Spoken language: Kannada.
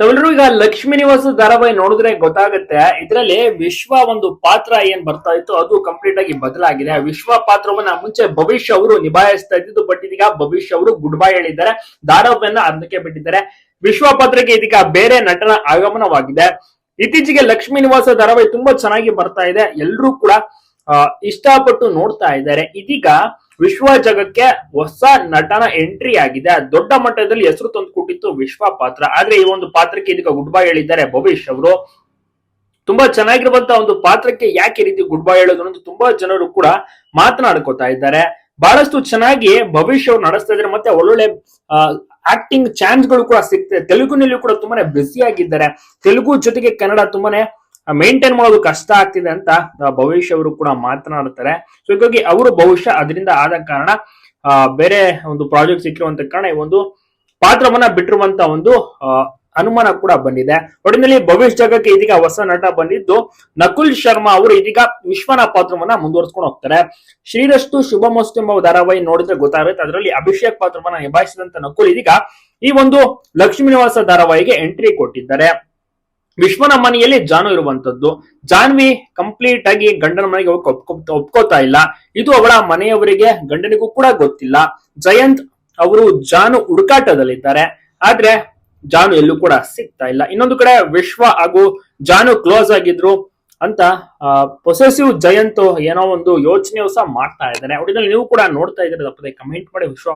ತಾವೆಲ್ಲರೂ ಈಗ ಲಕ್ಷ್ಮೀ ನಿವಾಸ ಧಾರಾವಾಹಿ ನೋಡಿದ್ರೆ ಗೊತ್ತಾಗುತ್ತೆ. ಇದರಲ್ಲಿ ವಿಶ್ವ ಒಂದು ಪಾತ್ರ ಏನ್ ಬರ್ತಾ ಇತ್ತು, ಅದು ಕಂಪ್ಲೀಟ್ ಆಗಿ ಬದಲಾಗಿದೆ. ವಿಶ್ವ ಪಾತ್ರವನ್ನ ಮುಂಚೆ ಭವಿಷ್ಯ ಅವರು ನಿಭಾಯಿಸ್ತಾ ಇದ್ದಿದ್ದು ಬಟ್ ಇದೀಗ ಭವಿಷ್ಯ ಅವರು ಗುಡ್ ಬೈ ಹೇಳಿದ್ದಾರೆ. ಧಾರಾವಾಹಿಯನ್ನ ಅರ್ಧಕ್ಕೆ ಬಿಟ್ಟಿದ್ದಾರೆ. ವಿಶ್ವ ಪಾತ್ರಕ್ಕೆ ಇದೀಗ ಬೇರೆ ನಟನ ಆಗಮನವಾಗಿದೆ. ಇತ್ತೀಚೆಗೆ ಲಕ್ಷ್ಮೀ ನಿವಾಸ ಧಾರಾವಾಹಿ ತುಂಬಾ ಚೆನ್ನಾಗಿ ಬರ್ತಾ ಇದೆ. ಎಲ್ಲರೂ ಕೂಡ ಇಷ್ಟಪಟ್ಟು ನೋಡ್ತಾ ಇದ್ದಾರೆ. ಇದೀಗ ವಿಶ್ವ ಜಗಕ್ಕೆ ಹೊಸ ನಟನ ಎಂಟ್ರಿ ಆಗಿದೆ. ದೊಡ್ಡ ಮಟ್ಟದಲ್ಲಿ ಹೆಸರು ತಂದುಕೊಟ್ಟಿತ್ತು ವಿಶ್ವ ಪಾತ್ರ. ಆದ್ರೆ ಈ ಒಂದು ಪಾತ್ರಕ್ಕೆ ಇದಕ್ಕೆ ಗುಡ್ ಬೈ ಹೇಳಿದ್ದಾರೆ ಭವಿಷ್ ಅವರು. ತುಂಬಾ ಚೆನ್ನಾಗಿರುವಂತ ಒಂದು ಪಾತ್ರಕ್ಕೆ ಯಾಕೆ ರೀತಿ ಗುಡ್ ಬೈ ಹೇಳೋದು ಅನ್ನೋದು ತುಂಬಾ ಜನರು ಕೂಡ ಮಾತನಾಡ್ಕೋತಾ ಇದ್ದಾರೆ. ಬಹಳಷ್ಟು ಚೆನ್ನಾಗಿ ಭವಿಷ್ಯ ಅವ್ರು ನಡೆಸ್ತಾ ಇದ್ದಾರೆ. ಮತ್ತೆ ಒಳ್ಳೊಳ್ಳೆ ಆಕ್ಟಿಂಗ್ ಚಾನ್ಸ್ಗಳು ಕೂಡ ಸಿಗ್ತದೆ ತೆಲುಗುನಲ್ಲಿ ಕೂಡ ತುಂಬಾನೇ ಬ್ಯುಸಿ ಆಗಿದ್ದಾರೆ. ತೆಲುಗು ಜೊತೆಗೆ ಕನ್ನಡ ತುಂಬಾನೇ ಮೇಂಟೈನ್ ಮಾಡೋದು ಕಷ್ಟ ಆಗ್ತಿದೆ ಅಂತ ಭವಿಷ್ಯ ಅವರು ಕೂಡ ಮಾತನಾಡುತ್ತಾರೆ. ಸೊ ಹೀಗಾಗಿ ಅವರು ಬಹುಶಃ ಅದರಿಂದ ಆದ ಕಾರಣ ಬೇರೆ ಒಂದು ಪ್ರಾಜೆಕ್ಟ್ ಸಿಕ್ಕಿರುವಂತ ಕಾರಣ ಈ ಒಂದು ಪಾತ್ರವನ್ನ ಬಿಟ್ಟಿರುವಂತ ಒಂದು ಅನುಮಾನ ಕೂಡ ಬಂದಿದೆ. ಒಟ್ಟಿನಲ್ಲಿ ಭವಿಷ್ಯ ಜಗಕ್ಕೆ ಇದೀಗ ಹೊಸ ನಟ ಬಂದಿದ್ದು ನಕುಲ್ ಶರ್ಮಾ ಅವರು ಇದೀಗ ವಿಶ್ವನ ಪಾತ್ರವನ್ನ ಮುಂದುವರಿಸ್ಕೊಂಡು ಹೋಗ್ತಾರೆ. ಶ್ರೀರಸ್ತು ಶುಭಮಸ್ತು ಎಂಬ ಧಾರಾವಾಹಿ ನೋಡಿದ್ರೆ ಗೊತ್ತಾಗುತ್ತೆ. ಅದರಲ್ಲಿ ಅಭಿಷೇಕ್ ಪಾತ್ರವನ್ನ ನಿಭಾಯಿಸಿದಂತ ನಕುಲ್ ಇದೀಗ ಈ ಒಂದು ಲಕ್ಷ್ಮೀ ನಿವಾಸ ಧಾರಾವಾಹಿಗೆ ಎಂಟ್ರಿ ಕೊಟ್ಟಿದ್ದಾರೆ. ವಿಶ್ವನ ಮನೆಯಲ್ಲಿ ಜಾನು ಇರುವಂತದ್ದು ಜಾನ್ವಿ ಕಂಪ್ಲೀಟ್ ಆಗಿ ಗಂಡನ ಮನೆಗೆ ಒಪ್ಕೋತಾ ಇಲ್ಲ. ಇದು ಅವಳ ಮನೆಯವರಿಗೆ, ಗಂಡನಿಗೂ ಕೂಡ ಗೊತ್ತಿಲ್ಲ. ಜಯಂತ್ ಅವರು ಜಾನು ಹುಡುಕಾಟದಲ್ಲಿದ್ದಾರೆ. ಆದ್ರೆ ಜಾನು ಎಲ್ಲೂ ಕೂಡ ಸಿಗ್ತಾ ಇಲ್ಲ. ಇನ್ನೊಂದು ಕಡೆ ವಿಶ್ವ ಹಾಗೂ ಜಾನು ಕ್ಲೋಸ್ ಆಗಿದ್ರು ಅಂತ ಪೊಸೆಸಿವ್ ಜಯಂತ್ ಏನೋ ಒಂದು ಯೋಚನೆ ಸಹ ಮಾಡ್ತಾ ಇದ್ದಾರೆ. ಒಟ್ಟಿನಲ್ಲಿ ನೀವು ಕೂಡ ನೋಡ್ತಾ ಇದ್ರೆ ತಪ್ಪದೆ ಕಮೆಂಟ್ ಮಾಡಿ ವಿಶ್ವ.